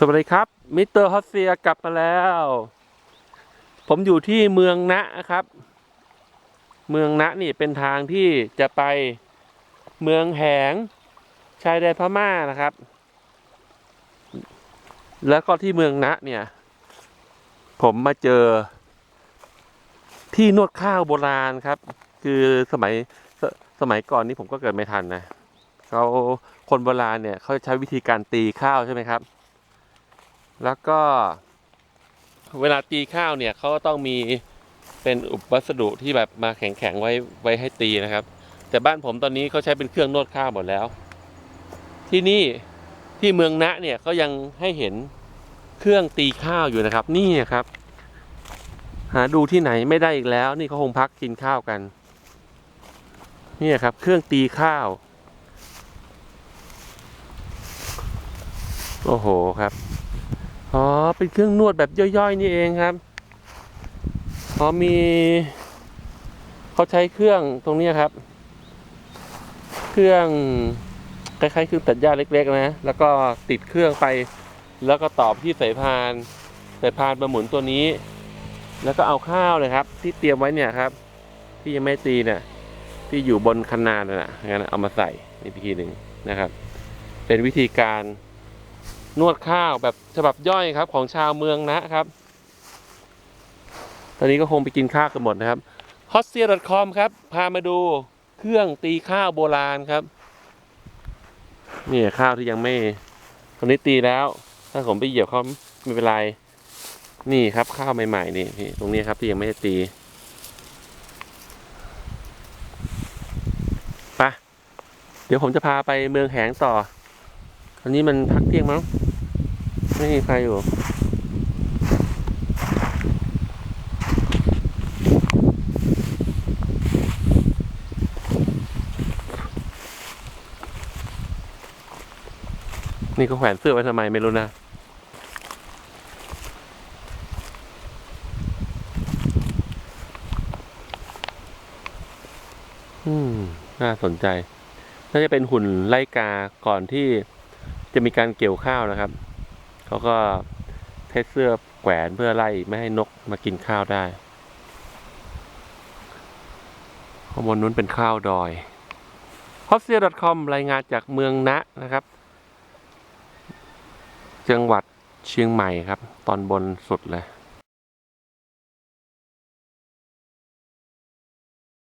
สวัสดีครับมิสเตอร์ฮอสเซียกลับมาแล้ว ผมอยู่ที่เมืองนะครับ เมืองนะนี่เป็นทางที่จะไปเมืองแหงชายแดนพม่านะครับ แล้วก็ที่เมืองนะเนี่ย ผมมาเจอ ที่นวดข้าวโบราณครับ คือสมัยสสมัยก่อนนี้ผมก็เกิดไม่ทันนะเขาคนโบราณเนี่ยเขาใช้วิธีการตีข้าวใช่ไหมครับ แล้วก็ เวลาตีข้าวเนี่ยเขาก็ต้องมีเป็นอุปวัสดุที่แบบมาแข็งๆไว้ไว้ให้ตีนะครับ แต่บ้านผมตอนนี้เขาใช้เป็นเครื่องนวดข้าวหมดแล้ว ที่นี่ที่เมืองนะเนี่ยก็ยังให้เห็นเครื่องตีข้าวอยู่นะครับ นี่ครับ หาดูที่ไหนไม่ได้อีกแล้ว นี่เขาคงพักกินข้าวกันนี่ครับ เครื่องตีข้าว โอ้โหครับ อ๋อ เป็นเครื่องนวดแบบย่อยๆ นี่เองครับ อ๋อ มี เขาใช้เครื่องตรงนี้ครับ เครื่องคล้ายๆเครื่องตัดหญ้าเล็ก ๆ นะ แล้วก็ติดเครื่องไป แล้วก็ต่อไปที่สายพานสายพานมาหมุนตัวนี้ แล้วก็เอาข้าวเลยครับ ที่เตรียมไว้เนี่ยครับ ที่ยังไม่ตีเนี่ย ที่อยู่บนคันนาน่ะงั้นเอามาใส่อีกทีหนึ่งนะครับ เป็นวิธีการ นวดข้าวแบบฉบับย่อยครับ ของชาวเมืองนะครับ ตอนนี้ก็คงไปกินข้าวกันหมดนะครับ h o t s e a c o m ครับ พามาดูเครื่องตีข้าวโบราณครับ นี่ข้าวที่ยังไม่ ตอนนี้ตีแล้ว ถ้าผมไปเหยียบเขาไม่เป็นไร นี่ครับข้าวใหม่ๆนี่นี่ตรงนี้ครับที่ยังไม่ได้ตีไปเดี๋ยวผมจะพาไปเมืองแหงต่อ อนนี้มันพักเที่ยงมั้ง ไม่มีใครอยู่นี่เขาแขวนเสื้อไว้ทำไมไม่รู้นะ อืม น่าสนใจ น่าจะเป็นหุ่นไล่กาก่อนที่ จะมีการเกี่ยวข้าวนะครับ เขาก็เทสเสื้อแขวนเพื่อไล่ไม่ให้นกมากินข้าวได้ข้างบนนู้นเป็นข้าวดอย h o t s e a c o m รายงานจากเมืองนะนะครับ จังหวัดเชียงใหม่ครับ ตอนบนสุดเลย